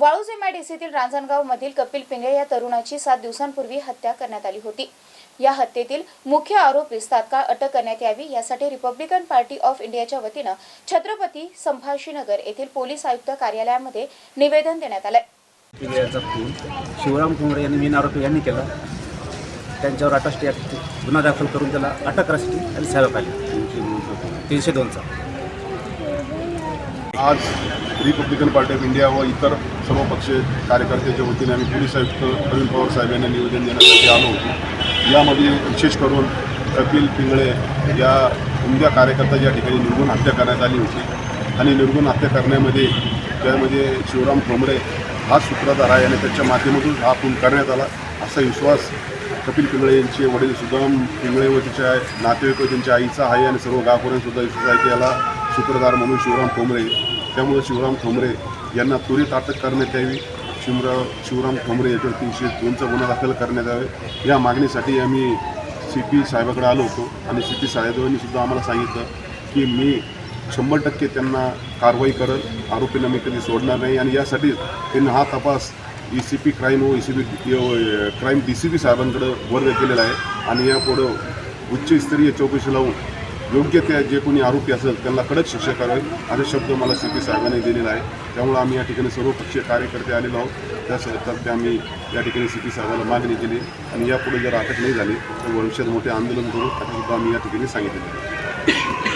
वाळूज एमआयडीसीतील रांजणगाव मधील कपिल पिंगळे या तरुणाची सात दिवसांपूर्वी हत्या करण्यात आली होती. या हत्येतील मुख्य आरोपीस तात्काळ अटक करण्यात यावी यासाठी रिपब्लिकन पार्टी ऑफ इंडियाच्या वतीनं छत्रपती संभाजीनगर येथील पोलीस आयुक्त कार्यालयामध्ये निवेदन देण्यात आलंय. शिवराम कुंबळे यांनी मेन आरोपी यांनी केला. त्यांच्यावर अटक गुन्हा दाखल करून त्याला अटक करण्यासाठी आणि साहेब आली तीनशे दोनचा. आज रिपब्लिकन पार्टी ऑफ इंडिया व इतर सर्व पक्ष कार्यकर्त्याच्या वतीने आम्ही पोलीस आयुक्त प्रवीण पवार साहेब यांना निवेदन देण्यासाठी आलो होतो. यामध्ये विशेष करून कपिल पिंगळे या उमद्या कार्यकर्ता या ठिकाणी निर्गुण हत्या करण्यात आली होती आणि निर्गुण हत्या करण्यामध्ये त्यामध्ये शिवराम ठोंबरे हा सूत्रधार आहे आणि त्याच्या माध्यमातून हा खून करण्यात आला असा विश्वास कपिल पिंगळे यांचे वडील सुदाम पिंगळे व तिच्या नातेवाईक व त्यांच्या आईचा आहे आणि सर्व गावकऱ्यांसुद्धा विश्वास आहे की याला सूत्रधार म्हणून शिवराम ठोंबरे त्यामुळे शिवराम ठोंबरे यांना त्वरित अटक करण्यात यावी. शिवराव शिवराम ठोंबरे याच्यावर तीनशे दोनचा गुन्हा दाखल करण्यात यावे. या मागणीसाठी आम्ही सी पी साहेबाकडे आलो होतो आणि सी पी साहेबांनी सुद्धा आम्हाला सांगितलं की मी शंभर टक्के त्यांना कारवाई करत आरोपींना मी कधी सोडणार नाही आणि यासाठी त्यांनी हा तपास ई सी पी क्राईम व E C P crime D C P साहेबांकडे वर्ग केलेला आहे. आणि यापुढं उच्चस्तरीय चौकशी लावून योग्य त्या जे कोणी आरोपी असेल त्यांना कडक शिक्षा करावी. असे शब्द मला सी. पी. साहेबांनी दिलेला आहे. त्यामुळे आम्ही या ठिकाणी सर्वपक्षीय कार्यकर्ते आलेलो आहोत. त्यासाठी आम्ही या ठिकाणी सी. पी. साहेबांना मागणी केली. आणि यापुढे जर अटक नाही झाली तर भविष्यात मोठे आंदोलन करू. असं सुद्धा आम्ही या ठिकाणी सांगितलेलं आहे.